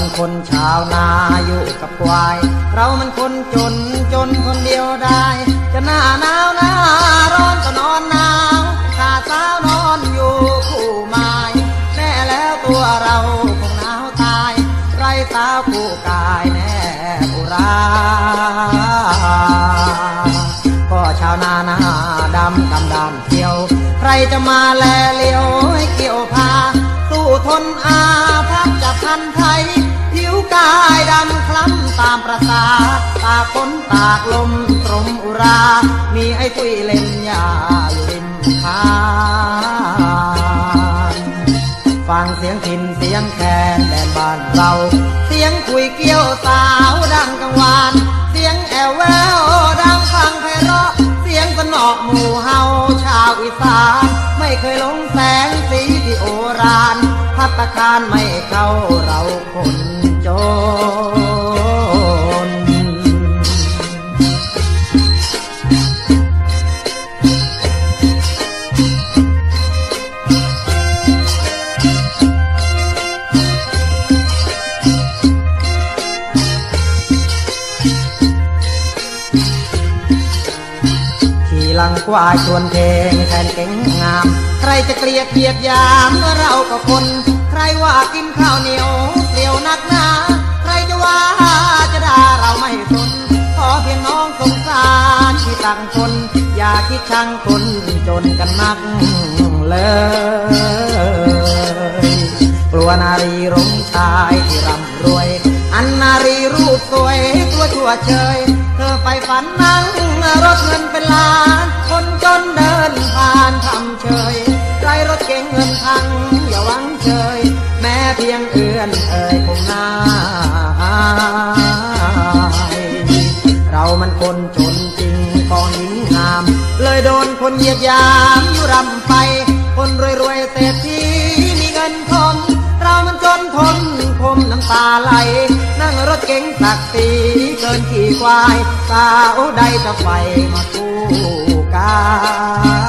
ันคนชาวนาอยู่กับควาย เรามันคนจนจนคนเดียวได้ จะหน้าหนาวหน้าร้อนก็นอนหนาวขาสาวนอนอยู่คู่ไม้แน่แล้วตัวเราคงหนาวตาย ไรสาวคู่กายแน่บุราก็ชาวนาหน้าดำกำดำเขียว ใครจะมาแลเลี้ยวให้เกี่ยวพาสู้ทนอาายดำคล้ำตามประสาตากฝนตากลมตรมอุรา มีไอ้คุยเล่นยาอยู่ริมทางฟังเสียงพินเสียงแคนแดนบ้านเรา เสียงคุยเกี้ยวสาวดังกังวาน เสียงแอวแววดังฟังไพเราะ เสียงสนอกหมู่เฮาชาวอีสาน ไม่เคยหลงแสงสีที่โอราน พัตตาคารไม่เข้าเราคนจน ขี่ลังควายชวนเพลงแทนเก่งงาม จะเกลียดเกียดยามเมื่อเราก็คน ใครว่ากินข้าวเหนียวเปรี้ยวนักหนาใครจะว่าจะด่าเราไม่สนขอเพียงน้องสงสารที่ต่างคน อย่าคิดชังคนจนกันนักเลยกลัวนารีรงชายที่ร่ำรวย อันนารีรูปสวยตัวชั่วเชยเธอไปฝันนั่งรถเงินเป็นล้าน คนจนเดินผ่านทำเฉย เงินพังอย่าหวังเฉยแม้เพียงเอื้อนเอ่ยคงน่าอายเรามันคนจนจริงกองหญิงงาม เลยโดนคนเหยียดยามยู่รำไป คนรวยๆเศรษฐีมีเงินทมเรามันจนทนคมน้ำตาไหล นั่งรถเก๋งสักสีเกินขี่ควาย สาวใดจะไฟมาคู่กาย